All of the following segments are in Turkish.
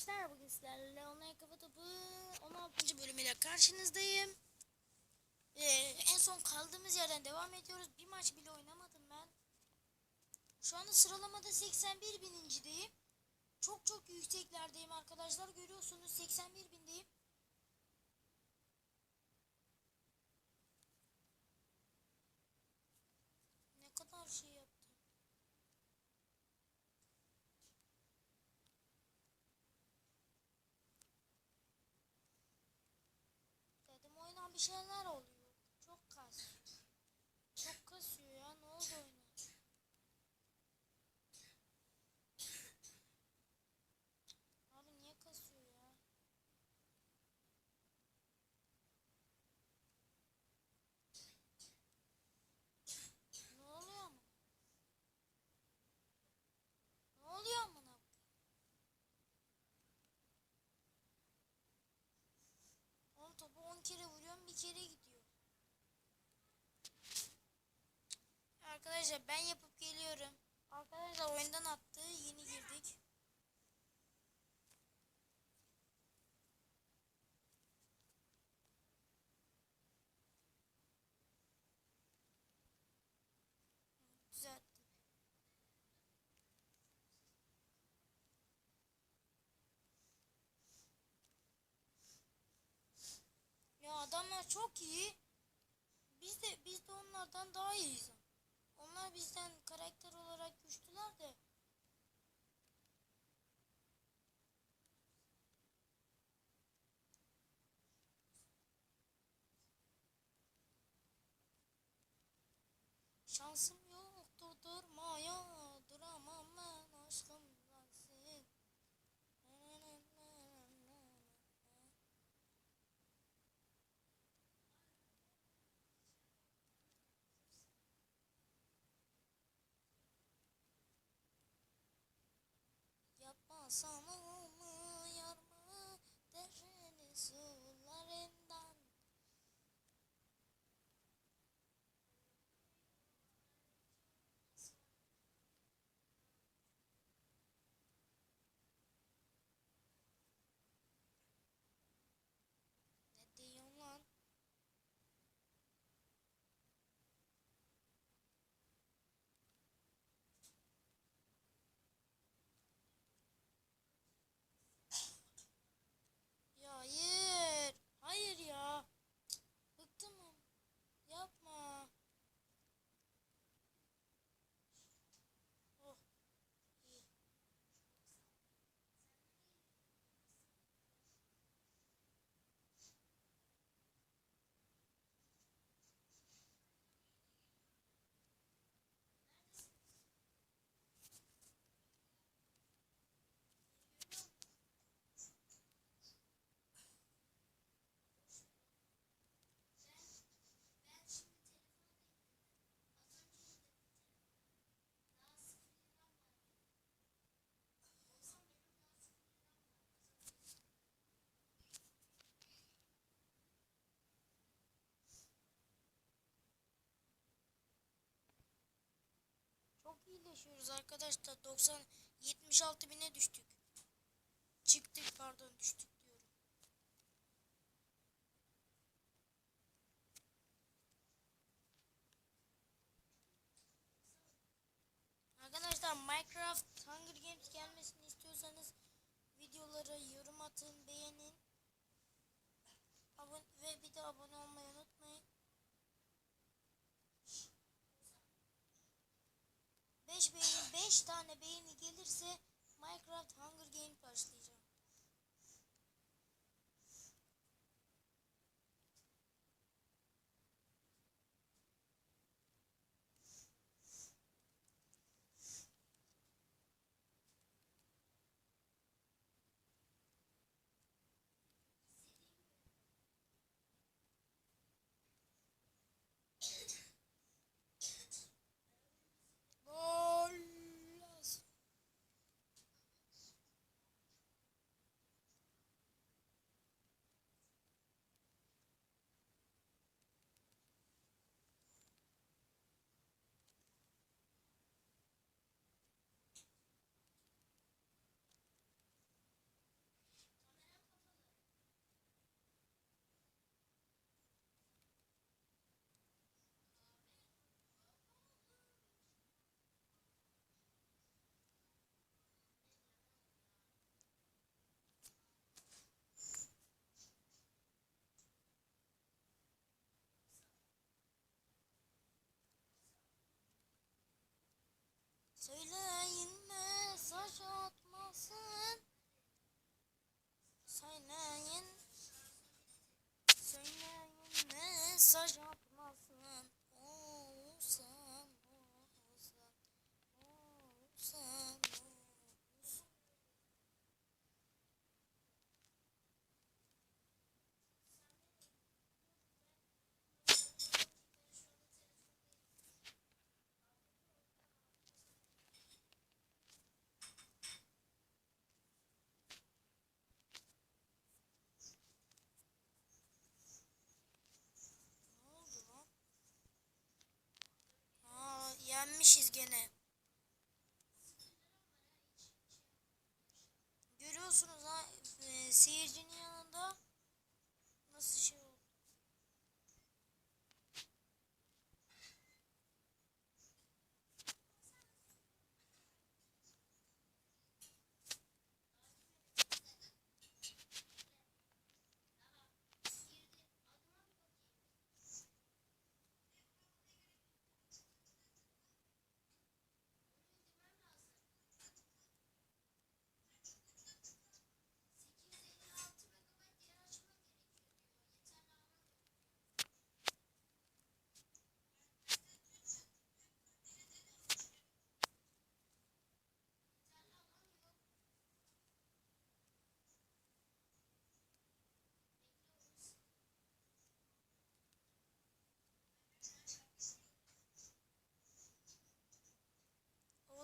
arkadaşlar bugün sizlerle online kafa topu 16. bölümüyle karşınızdayım. Ee, en son kaldığımız yerden devam ediyoruz. Bir maç bile oynamadım ben. Şu anda sıralamada 81 bininciyim. Çok çok yükseklerdeyim arkadaşlar. Görüyorsunuz 81 bindeyim. Bir şeyler oluyor. 10 kere vuruyorum bir kere gidiyor. Arkadaşlar ben yapıp geliyorum. Arkadaşlar oyundan attı. Yeni girdik. Adamlar çok iyi. Biz de biz de onlardan daha iyiyiz. Onlar bizden karakter olarak güçlüler de. Şansım Yapmasam olmuyor mu derin sularından İyileşiyoruz arkadaşlar. 90 76 bine düştük. Çıktık pardon düştük diyorum. Arkadaşlar Minecraft Hunger Games gelmesini istiyorsanız videolara yorum atın, beğenin. Abone ve bir de abone olmayı unutmayın. 5 beğeni 5 tane beğeni gelirse Minecraft Hunger Games başlayacağım. Söyleyin mesaj atmasın. Söyleyin. Söyleyin mesaj atmasın. Aa, yenmişiz gene. Görüyorsunuz ha e, seyircinin yanında nasıl şey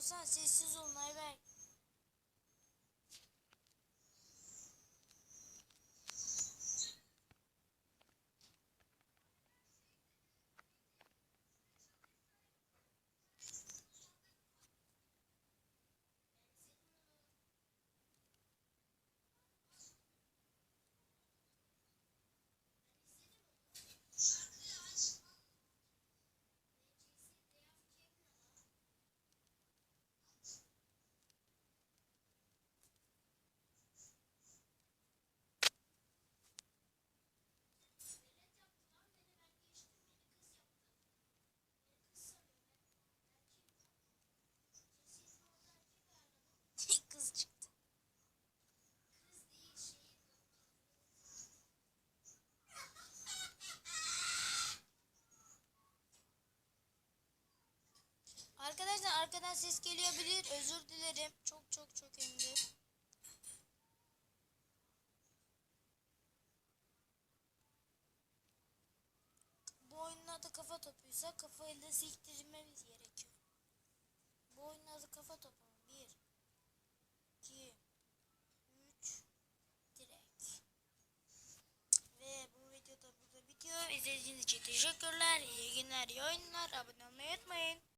Oğuzhan sessiz olun Ayberk. Arkadaşlar arkadan ses gelebilir. Özür dilerim. Çok çok çok hem. Bu oyunun adı kafa topuysa kafayla sektirmemiz gerekiyor. Bu oyunun adı kafa topu. Bir, iki, üç, direkt. Ve bu video da burada bitiyor. İzlediğiniz için teşekkürler. İyi günler, iyi oyunlar. Abone olmayı unutmayın.